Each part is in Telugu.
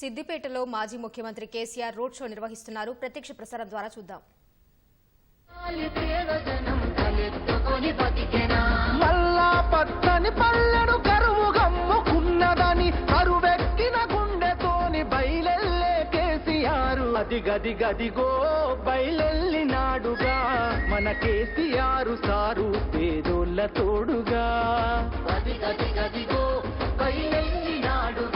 సిద్దిపేటలో మాజీ ముఖ్యమంత్రి కేసీఆర్ రోడ్ షో నిర్వహిస్తున్నారు. ప్రత్యక్ష ప్రసారం ద్వారా చూద్దాం. గది గదిగో బయలెల్లినాడుగా మన కేసీఆర్ సారు పేదోళ్ళ తోడుగా. అది గది గదిగో బయలెల్లినాడుగా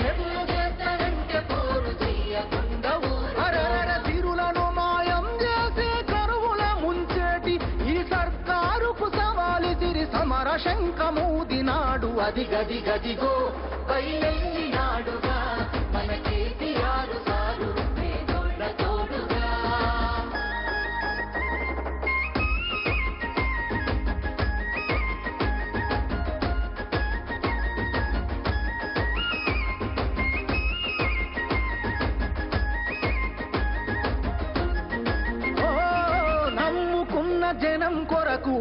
అది గది గదిగో పైలెల్లి నాడుగా మన కేటీఆర్ సారు తోడుగా. నమ్ముకున్న జనం కొరకు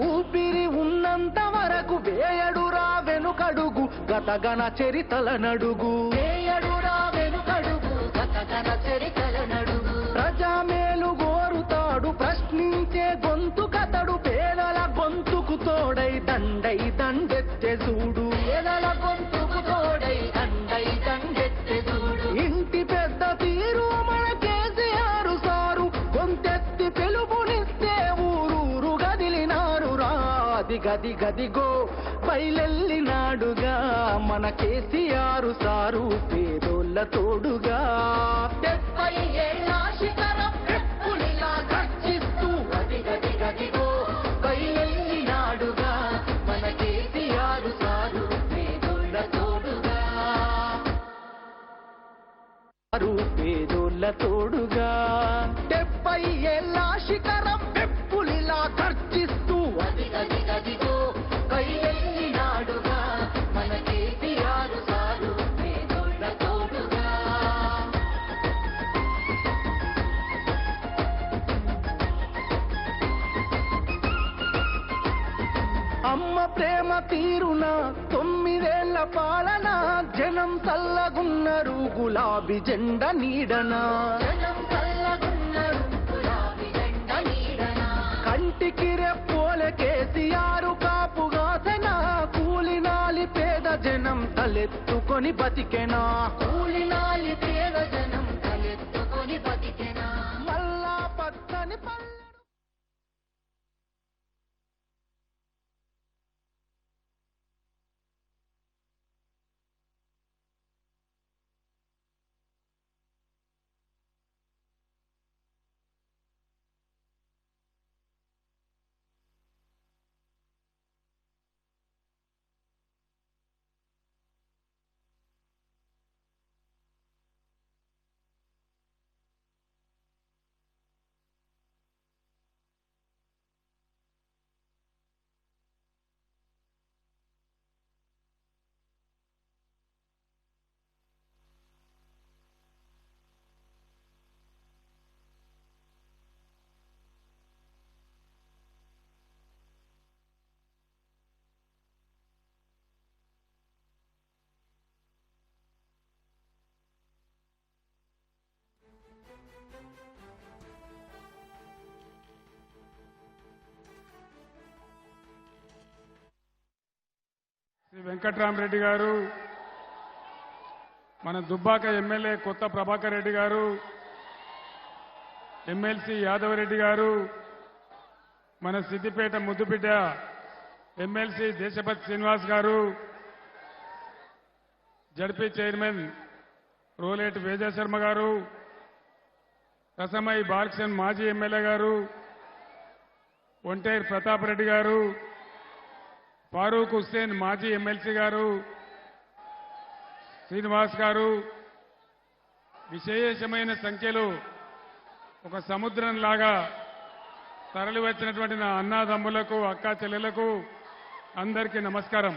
వెనుకడుగు గతగన చరితల నడుగు ప్రజామేలు గోరుతాడు ప్రశ్నించే గొంతు కతడు పేదల గొంతుకు తోడై దండై దండెత్తె చూడు. పేదల గొంతుకు తోడై దండై దండెత్తె చూడు. ఇంటి పెద్ద తీరు మన కేసీఆర్ సారు గొంతెత్తి పిలుపునిస్తే ఊరూరు గదిలినారు. రా అది గది గదిగో బయలెల్లినాడుగా మన కేసీఆర్ సారు పేదోళ్ళ తోడుగా. డెబ్బై ఏళ్ళ శిఖరం ఎప్పుడిలా గర్జిస్తూ గది గది గదిగో బయలెల్లినాడుగా మన కేసీఆర్ సారు పేదోళ్ళ తోడుగా. పేదోళ్ళ తోడుగా. డెబ్బై ఏళ్ళ ప్రేమ తీరున తొమ్మిదేళ్ళ పాలన జనం చల్లగున్నారు గులాబీ జెండ నీడన. కంటికి రెప్పోల కేసీఆర్ కాపుగాసన కూలినాలి పేద జనం తలెత్తుకొని బతికెనా. కూలినాలి పేద జనం తలెత్తుకొని బతికెనా. వెంకట్రామరెడ్డి గారు మన దుబ్బాక ఎమ్మెల్యే కొత్త ప్రభాకర్ రెడ్డి గారు ఎమ్మెల్సీ యాదవరెడ్డి గారు మన సిద్దిపేట ముద్దుబిడ్డ ఎమ్మెల్సీ దేశపతి శ్రీనివాస్ గారు జడ్పీ చైర్మన్ రోలేట్ వేజశర్మ గారు రసమై బాలకృష్ణ మాజీ ఎమ్మెల్యే గారు ఒంటేరు ప్రతాప్ రెడ్డి గారు ఫారూక్ హుస్సేన్ మాజీ ఎమ్మెల్సీ గారు శ్రీనివాస్ గారు విశేషమైన సంఖ్యలో ఒక సముద్రం లాగా తరలి వచ్చినటువంటి నా అన్నాదమ్ములకు అక్కా చెల్లెలకు అందరికీ నమస్కారం.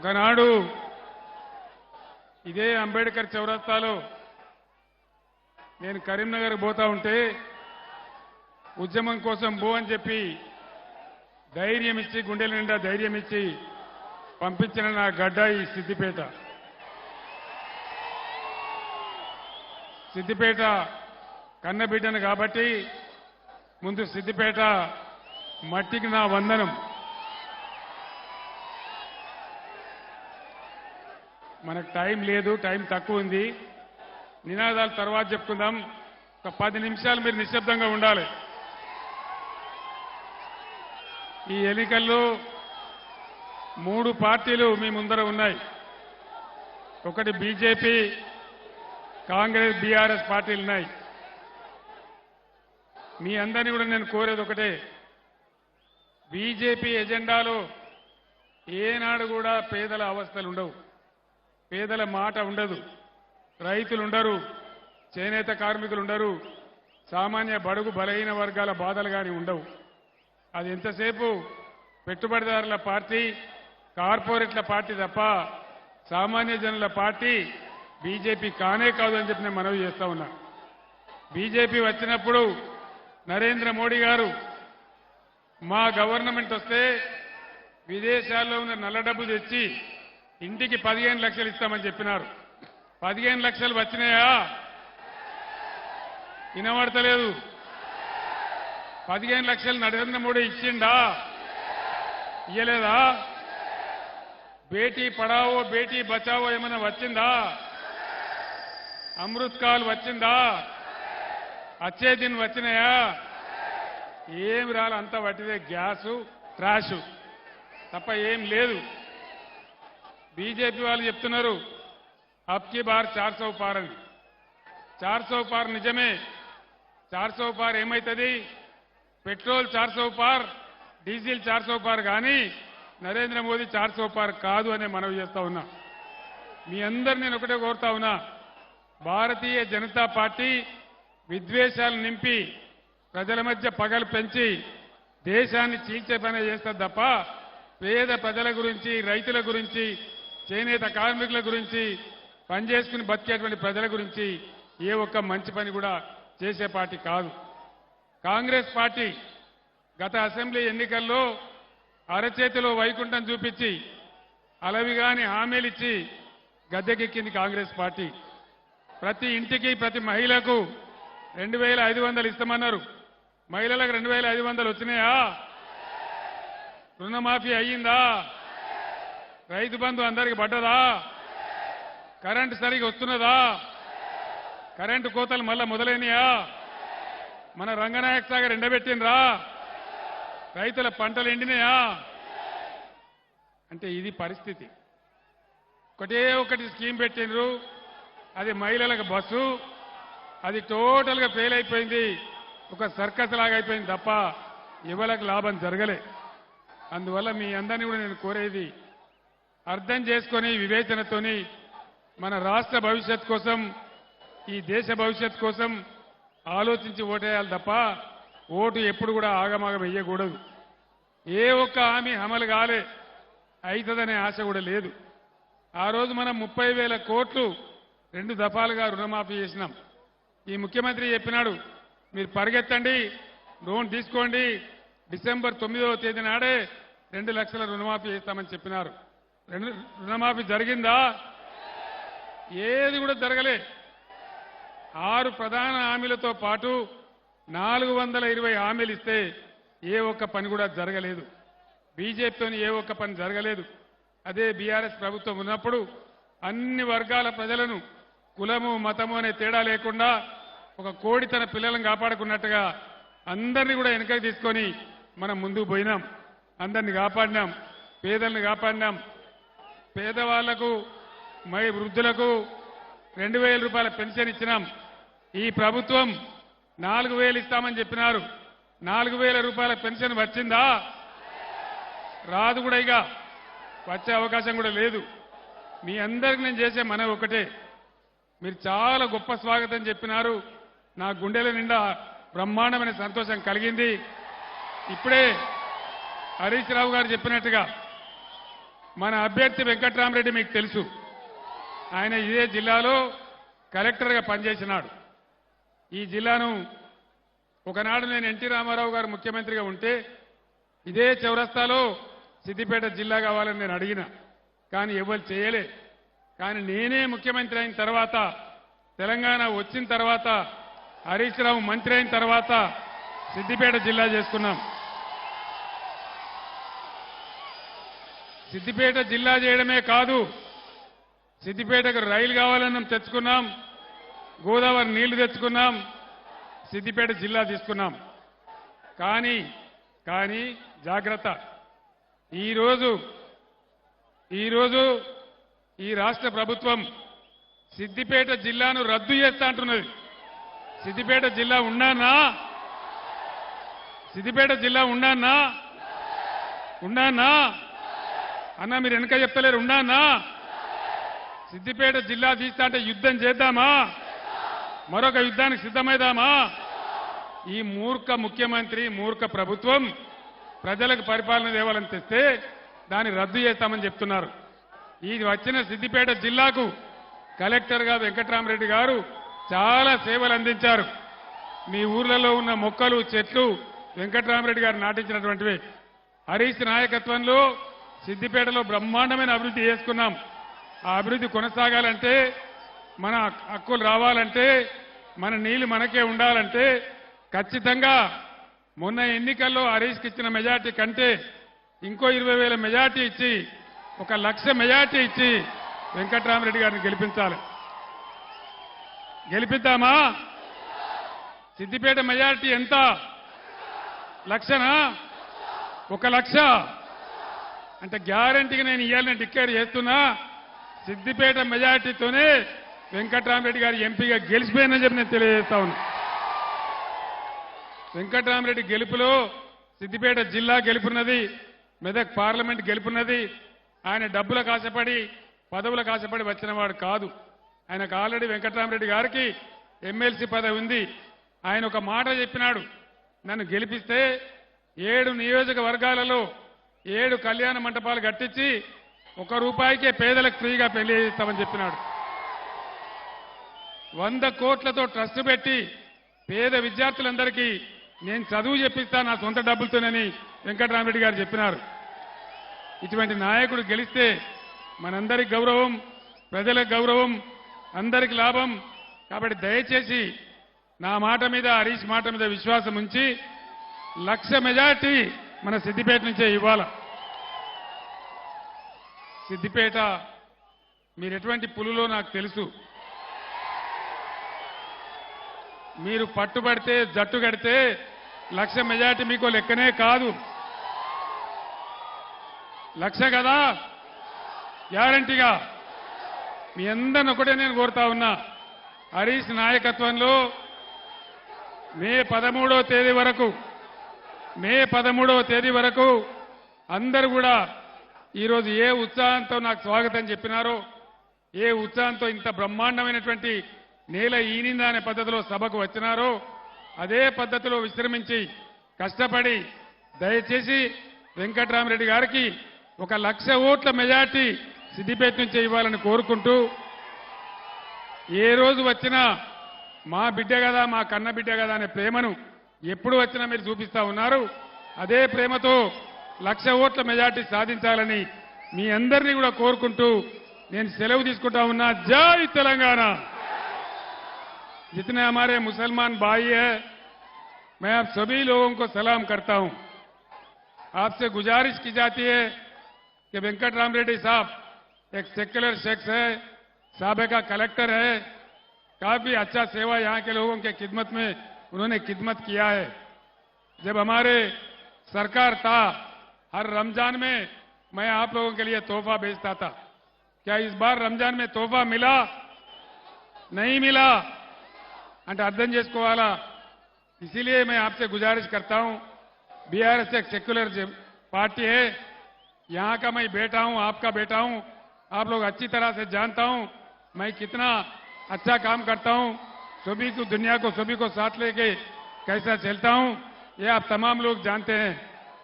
ఒకనాడు ఇదే అంబేద్కర్ చౌరస్తాలో నేను కరీంనగర్ పోతా ఉంటే ఉద్యమం కోసం బో అని చెప్పి ధైర్యం ఇచ్చి గుండెల నిండా ధైర్యం ఇచ్చి పంపించిన నా గడ్డ ఈ సిద్దిపేట. సిద్దిపేట కన్నబిడ్డను కాబట్టి ముందు సిద్దిపేట మట్టికి నా వందనం. మనకు టైం లేదు టైం తక్కువ ఉంది. నినాదాలు తర్వాత చెప్పుకుందాం. ఒక పది నిమిషాలు మీరు నిశ్శబ్దంగా ఉండాలి. ఈ ఎన్నికల్లో మూడు పార్టీలు మీ ముందర ఉన్నాయి. ఒకటి బీజేపీ కాంగ్రెస్ బీఆర్ఎస్ పార్టీలు ఉన్నాయి. మీ అందరినీ కూడా నేను కోరేది ఒకటే. బీజేపీ ఎజెండాలో ఏనాడు కూడా పేదల అవస్థలు ఉండవు. పేదల మాట ఉండదు. రైతులు ఉండరు చేనేత కార్మికులు ఉండరు సామాన్య బడుగు బలహీన వర్గాల బాధలు కానీ ఉండవు. అది ఎంతసేపు? పెట్టుబడిదారుల పార్టీ కార్పొరేట్ల పార్టీ తప్ప సామాన్య జనుల పార్టీ బీజేపీ కానే కాదు అని చెప్పి నేను మనవి చేస్తా ఉన్నా. బీజేపీ వచ్చినప్పుడు నరేంద్ర మోడీ గారు మా గవర్నమెంట్ వస్తే విదేశాల్లో ఉన్న నల్ల డబ్బు తెచ్చి ఇంటికి పదిహేను లక్షలు ఇస్తామని చెప్పినారు. పదిహేను లక్షలు వచ్చినాయా? వినబడతలేదు. పదిహేను లక్షలు నరేంద్ర మోడీ ఇచ్చిండా? ఇయ్యలేదా? బేటీ పడావో బేటీ బచావో ఏమైనా వచ్చిందా? అమృత్ కాల్ వచ్చిందా? అచ్చే దిన్ వచ్చినాయా? ఏం రాలి అంతా పట్టిదే గ్యాసు ట్రాషు తప్ప ఏం లేదు. బీజేపీ వాళ్ళు చెప్తున్నారు అబ్కి బార్ చార్ సౌ పార్ అని. చార్ సౌ పార్ నిజమే. చార్ సౌ పార్ ఏమవుతుంది పెట్రోల్ చార్ సౌ పార్ డీజిల్ చార్ సౌ పార్ కానీ నరేంద్ర మోదీ చార్ సౌ పార్ కాదు అనే మనవి చేస్తా ఉన్నా. మీ అందరు నేను ఒకటే కోరుతా ఉన్నా భారతీయ జనతా పార్టీ విద్వేషాలు నింపి ప్రజల మధ్య పగలు పెంచి దేశాన్ని చీల్చే పని చేస్తా తప్ప పేద ప్రజల గురించి రైతుల గురించి చేనేత కార్మికుల గురించి పనిచేసుకుని బతికేటువంటి ప్రజల గురించి ఏ ఒక్క మంచి పని కూడా చేసే పార్టీ కాదు. కాంగ్రెస్ పార్టీ గత అసెంబ్లీ ఎన్నికల్లో అరచేతిలో వైకుంఠం చూపించి అలవిగాని హామీలిచ్చి గద్దెకెక్కింది కాంగ్రెస్ పార్టీ. ప్రతి ఇంటికి ప్రతి మహిళకు రెండు వేల ఐదు వందలు ఇస్తామన్నారు. మహిళలకు రెండు వేల ఐదు వందలు వచ్చినాయా? రుణమాఫీ అయ్యిందా? రైతు బంధు అందరికి పడ్డదా? కరెంటు సరిగా వస్తున్నదా? కరెంటు కోతలు మళ్ళా మొదలైనయా? మన రంగనాయక సాగర్ ఎండబెట్టినరా రైతుల పంటలు ఎండినాయా? అంటే ఇది పరిస్థితి. ఒకటే ఒకటి స్కీమ్ పెట్టినరు అది మహిళలకు బస్సు. అది టోటల్గా ఫెయిల్ అయిపోయింది. ఒక సర్కస్ లాగా అయిపోయింది తప్ప ఎవరికి లాభం జరగలే. అందువల్ల మీ అందరినీ కూడా నేను కోరేది అర్థం చేసుకొని వివేచనతోని మన రాష్ట్ర భవిష్యత్ కోసం ఈ దేశ భవిష్యత్ కోసం ఆలోచించి ఓటేయాలి తప్ప ఓటు ఎప్పుడు కూడా ఆగమాగం వేయకూడదు ఏ ఒక్క హామీ అమలు కాలే అవుతుందనే ఆశ కూడా లేదు. ఆ రోజు మనం ముప్పై వేల కోట్లు రెండు దఫాలుగా రుణమాఫీ చేసినాం. ఈ ముఖ్యమంత్రి చెప్పినాడు మీరు పరిగెత్తండి లోన్ తీసుకోండి డిసెంబర్ తొమ్మిదవ తేదీ నాడే రెండు లక్షల రుణమాఫీ చేస్తామని చెప్పినారు. రుణమాఫీ జరిగిందా? ఏది కూడా జరగలే. ఆరు ప్రధాన హామీలతో పాటు నాలుగు వందల ఇరవై హామీలు ఇస్తే ఏ ఒక్క పని కూడా జరగలేదు. బీజేపీతోని ఏ ఒక్క పని జరగలేదు. అదే బీఆర్ఎస్ ప్రభుత్వం ఉన్నప్పుడు అన్ని వర్గాల ప్రజలను కులము మతము అనే తేడా లేకుండా ఒక కోడి తన పిల్లలను కాపాడుకున్నట్టుగా అందరినీ కూడా వెనకకి తీసుకొని మనం ముందుకు పోయినాం. అందరిని కాపాడినాం. పేదల్ని కాపాడినాం. పేదవాళ్ళకు మరి వృద్ధులకు రెండు వేల రూపాయల పెన్షన్ ఇచ్చినాం. ఈ ప్రభుత్వం నాలుగు వేలు ఇస్తామని చెప్పినారు. నాలుగు వేల రూపాయల పెన్షన్ వచ్చిందా? రాదు కూడా ఇక. వచ్చే అవకాశం కూడా లేదు. మీ అందరికి నేను చేసే మనవి ఒకటే. మీరు చాలా గొప్ప స్వాగతం చెప్పినారు. నా గుండెల నిండా బ్రహ్మాండమైన సంతోషం కలిగింది. ఇప్పుడే హరీష్ రావు గారు చెప్పినట్టుగా మన అభ్యర్థి వెంకట్రామరెడ్డి మీకు తెలుసు. ఆయన ఇదే జిల్లాలో కలెక్టర్గా పనిచేసినాడు. ఈ జిల్లాను ఒకనాడు నేను ఎన్టీ రామారావు గారు ముఖ్యమంత్రిగా ఉంటే ఇదే చౌరస్తాలో సిద్దిపేట జిల్లా కావాలని నేను అడిగిన. కానీ ఎవరు చేయలే. కానీ నేనే ముఖ్యమంత్రి అయిన తర్వాత తెలంగాణ వచ్చిన తర్వాత హరీష్ రావు మంత్రి అయిన తర్వాత సిద్దిపేట జిల్లా చేసుకున్నాం. సిద్దిపేట జిల్లా చేయడమే కాదు సిద్దిపేటకు రైలు కావాలని తెచ్చుకున్నాం గోదావరి నీళ్ళు తెచ్చుకున్నాం సిద్దిపేట జిల్లా తీసుకున్నాం. కానీ కానీ జాగ్రత్త. ఈరోజు ఈరోజు ఈ రాష్ట్ర ప్రభుత్వం సిద్దిపేట జిల్లాను రద్దు చేస్తా అంటున్నది. సిద్దిపేట జిల్లా ఉన్నానా సిద్దిపేట జిల్లా ఉన్నానా ఉన్నానా అన్న మీరు వెనక చెప్తలేరు. ఉన్నానా సిద్దిపేట జిల్లా తీస్తా అంటే యుద్ధం చేద్దామా? మరొక యుద్ధానికి సిద్ధమైదామా? ఈ మూర్ఖ ముఖ్యమంత్రి మూర్ఖ ప్రభుత్వం ప్రజలకు పరిపాలన దేవాలని తెస్తే దాన్ని రద్దు చేస్తామని చెప్తున్నారు. ఈ వచ్చిన సిద్దిపేట జిల్లాకు కలెక్టర్గా వెంకట్రామరెడ్డి గారు చాలా సేవలు అందించారు. మీ ఊర్లలో ఉన్న మొక్కలు చెట్లు వెంకట్రామరెడ్డి గారు నాటించినటువంటివి. హరీష్ నాయకత్వంలో సిద్దిపేటలో బ్రహ్మాండమైన అభివృద్ధి చేసుకున్నాం. ఆ అభివృద్ధి కొనసాగాలంటే మన హక్కులు రావాలంటే మన నీళ్ళు మనకే ఉండాలంటే ఖచ్చితంగా మొన్న ఎన్నికల్లో హరీష్కి ఇచ్చిన మెజార్టీ కంటే ఇంకో ఇరవై వేల మెజార్టీ ఇచ్చి ఒక లక్ష మెజార్టీ ఇచ్చి వెంకట్రామరెడ్డి గారిని గెలిపించాలి. గెలిపిద్దామా? సిద్దిపేట మెజార్టీ ఎంత? లక్షనా? ఒక లక్ష? అంటే గ్యారంటీగా నేను ఇవ్వాలని డిక్లేర్ చేస్తున్నా సిద్దిపేట మెజార్టీతోనే వెంకట్రామరెడ్డి గారు ఎంపీగా గెలిచిపోయినని చెప్పి నేను తెలియజేస్తా ఉన్నా. వెంకట్రామరెడ్డి గెలుపులో సిద్దిపేట జిల్లా గెలుపున్నది మెదక్ పార్లమెంట్ గెలుపున్నది. ఆయన డబ్బులకు ఆశపడి పదవులకు ఆశపడి వచ్చినవాడు కాదు. ఆయనకు ఆల్రెడీ వెంకట్రామరెడ్డి గారికి ఎమ్మెల్సీ పదవి ఉంది. ఆయన ఒక మాట చెప్పినాడు నన్ను గెలిపిస్తే ఏడు నియోజకవర్గాలలో ఏడు కళ్యాణ మంటపాలు కట్టించి ఒక రూపాయికే పేదలకు ఫ్రీగా పెళ్ళి చేస్తామని చెప్పినాడు. వంద కోట్లతో ట్రస్ట్ పెట్టి పేద విద్యార్థులందరికీ నేను చదువు చెప్పిస్తా నా సొంత డబ్బులతోనని వెంకటరామరెడ్డి గారు చెప్పినారు. ఇటువంటి నాయకుడు గెలిస్తే మనందరికి గౌరవం ప్రజలకు గౌరవం అందరికి లాభం. కాబట్టి దయచేసి నా మాట మీద హరీష్ మాట మీద విశ్వాసం ఉంచి లక్ష మెజార్టీ మన సిద్దిపేట నుంచే ఇవ్వాల సిద్దిపేట మీరు ఎటువంటి పులులో నాకు తెలుసు. మీరు పట్టుబడితే జట్టు కడితే లక్ష మెజార్టీ మీకు లెక్కనే కాదు. లక్ష కదా? గ్యారంటీగా. మీ అందరిని ఒకటే నేను కోరుతా ఉన్నా. హరీష్ నాయకత్వంలో మే పదమూడో తేదీ వరకు మే పదమూడవ తేదీ వరకు అందరు కూడా ఈరోజు ఏ ఉత్సాహంతో నాకు స్వాగతం చెప్పినారో ఏ ఉత్సాహంతో ఇంత బ్రహ్మాండమైనటువంటి నేల ఈనిందా అనే పద్ధతిలో సభకు వచ్చినారో అదే పద్ధతిలో విశ్రమించి కష్టపడి దయచేసి వెంకట్రామరెడ్డి గారికి ఒక లక్ష ఓట్ల మెజార్టీ సిద్దిపేట నుంచి ఇవ్వాలని కోరుకుంటూ ఏ రోజు వచ్చినా మా బిడ్డ కదా మా కన్న బిడ్డ కదా అనే ప్రేమను ఎప్పుడు వచ్చినా మీరు చూపిస్తా ఉన్నారు అదే ప్రేమతో లక్ష ఓట్ల మెజార్టీ సాధించాలని మీ అందరినీ కూడా కోరుకుంటూ నేను సెలవు తీసుకుంటా ఉన్నా జై తెలంగాణ जितने हमारे मुसलमान भाई है मैं आप सभी लोगों को सलाम करता हूं आपसे गुजारिश की जाती है कि वेंकट राम रेड्डी साहब एक सेक्युलर शख्स है साबे का कलेक्टर है काफी अच्छा सेवा यहाँ के लोगों के खिदमत में उन्होंने खिदमत किया है जब हमारे सरकार था हर रमजान में मैं आप लोगों के लिए तोहफा भेजता था क्या इस बार रमजान में तोहफा मिला नहीं मिला అంటే అర్థం చేసుకోవాలా इसीलिए मैं आपसे गुजारिश करता हूं बीआरएस एक सेक्युलर पार्टी है यहां का मैं बेटा हूं आपका बेटा हूं आप लोग अच्छी तरह से जानता हूं मैं कितना अच्छा काम करता हूं सभी को दुनिया को सभी को साथ लेके कैसा चलता हूं ये आप तमाम लोग जानते हैं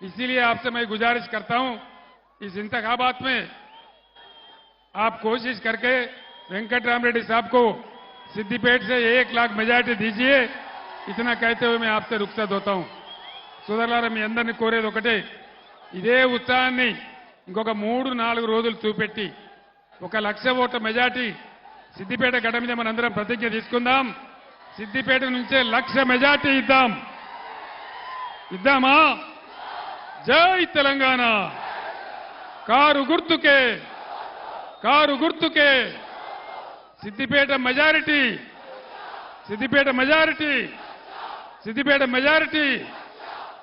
इसीलिए आपसे मैं गुजारिश करता हूं इस इंतखाबात में आप कोशिश करके वेंकट राम रेड्डी साहब को सिद्दीपेट से एक लाख मेजॉरिटी दीजिए इतना कहते हुए मैं आपसे रुखसत होता हूं సోదరులారా మీ అందరినీ కోరేది ఒకటే ఇదే ఉత్సాహాన్ని ఇంకొక మూడు నాలుగు రోజులు చూపెట్టి ఒక లక్ష ఓట్ల మెజార్టీ సిద్దిపేట గడ్డ మీద మనందరం ప్రతిజ్ఞ తీసుకుందాం సిద్దిపేట నుంచే లక్ష మెజార్టీ ఇద్దాం. ఇద్దామా? జై తెలంగాణ. కారు గుర్తుకే కారు గుర్తుకే. Siddipet majority Siddipet majority Siddipet majority.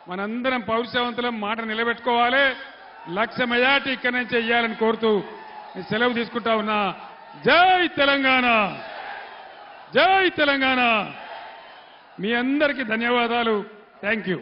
మనందరం పౌరుషవంతులం మాట నిలబెట్టుకోవాలి. లక్ష మెజార్టీ ఇక్కడి నుంచి ఇయ్యాలని కోరుతూ సెలవు తీసుకుంటా ఉన్నా. జై తెలంగాణ. జై తెలంగాణ. మీ అందరికీ ధన్యవాదాలు. Thank you.